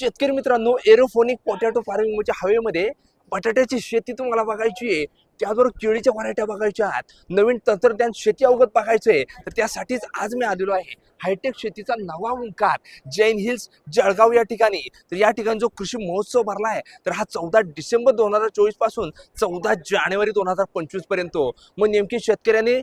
शेतकरी मित्रांनो aerophonic potato farming म्हणजे हवेमध्ये बटाट्याची शेती तुम्हाला बघायची आहे. त्याचबरोबर केळीच्या व्हरायट्या बघायच्या आहेत. नवीन तंत्रज्ञान शेती अवगत बघायचं आहे तर त्यासाठीच आज मी आलेलो आहे. हायटेक शेतीचा नवा ओंकार जैन हिल्स जळगाव या ठिकाणी. तर या ठिकाणी जो कृषी महोत्सव भरला आहे तर हा चौदा डिसेंबर दोन हजार चोवीसपासून चौदा जानेवारी दोन हजार पंचवीसपर्यंत मग नेमकी शेतकऱ्यांनी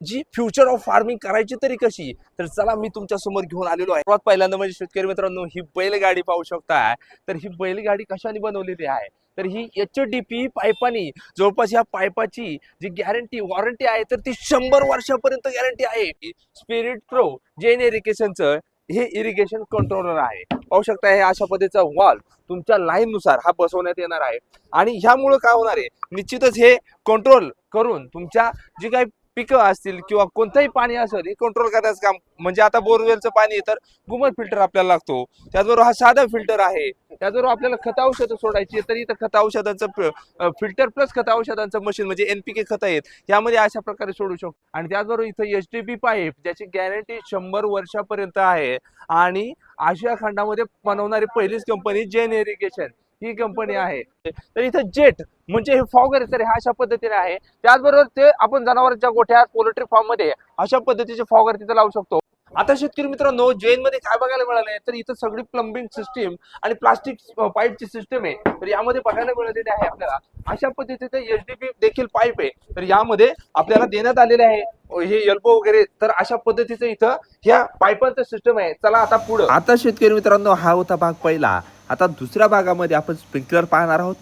जी फ्युचर ऑफ फार्मिंग करायची तरी कशी? तर चला मी तुमच्यासमोर घेऊन आलेलो आहे. सर्वात पहिल्यांदा म्हणजे शेतकरी मित्रांनो ही बैलगाडी पाहू शकता. तर ही बैलगाडी कशाने बनवलेली आहे? तर ही एच डी पी पाईपानी जवळपास या पाईपाची जी गॅरंटी वॉरंटी आहे तर ती शंभर वर्षापर्यंत गॅरंटी आहे. स्पिरिट प्रो जेन इरिगेशनचं हे इरिगेशन कंट्रोलर आहे. पाहू शकता हे अशा पद्धतीचा वॉल तुमच्या लाईन नुसार हा बसवण्यात येणार आहे. आणि ह्यामुळं काय होणार आहे? निश्चितच हे कंट्रोल करून तुमच्या जी काही पिकं असतील किंवा कोणतंही पाणी असेल हे कंट्रोल करायचं काम. म्हणजे आता बोरवेलचं पाणी तर गुमर फिल्टर आपल्याला लागतो. त्याचबरोबर हा साधा फिल्टर आहे. त्याचबरोबर आपल्याला खत औषधं सोडायची तर इथं खत औषधांचं फिल्टर प्लस खत औषधांचं मशीन म्हणजे एनपीके खत आहेत. यामध्ये अशा प्रकारे सोडू शकतो. आणि त्याचबरोबर इथं एच डी बी पाईप ज्याची गॅरंटी शंभर वर्षापर्यंत आहे. आणि आशिया खंडामध्ये बनवणारी पहिलीच कंपनी जेन इरिगेशन ही कंपनी आहे. तर इथं जेट म्हणजे हे फॉगर तर ह्या अशा पद्धतीने आहे. त्याचबरोबर ते आपण जनावरांच्या गोठ्यात पोल्ट्री फार्ममध्ये अशा पद्धतीचे फॉगर तिथे लावू शकतो. आता शेतकरी मित्रांनो जैनमध्ये काय बघायला मिळालंय तर इथं सगळी प्लंबिंग सिस्टीम आणि प्लास्टिक पाईपची सिस्टीम आहे. तर यामध्ये बघायला मिळालेली आहे आपल्याला. अशा पद्धतीचे एचडीपी देखील पाईप आहे. तर यामध्ये आपल्याला देण्यात आलेले आहे हे एल्बो वगैरे. तर अशा पद्धतीचं इथं ह्या पाईपांचं सिस्टम आहे. चला आता पुढे. आता शेतकरी मित्रांनो हा होता भाग पहिला. आता दुसऱ्या भागामध्ये आपण स्प्रिंकलर पाहणार आहोत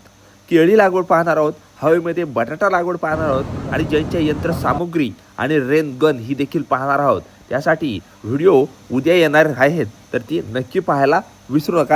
केळी लागवड पाहणार आहोत हवेमध्ये बटाटा लागवड पाहणार आहोत आणि ज्यांच्या यंत्रसामुग्री आणि रेन गन ही देखील पाहणार आहोत. त्यासाठी व्हिडिओ उद्या येणार आहेत तर ती नक्की पाहायला विसरू नका.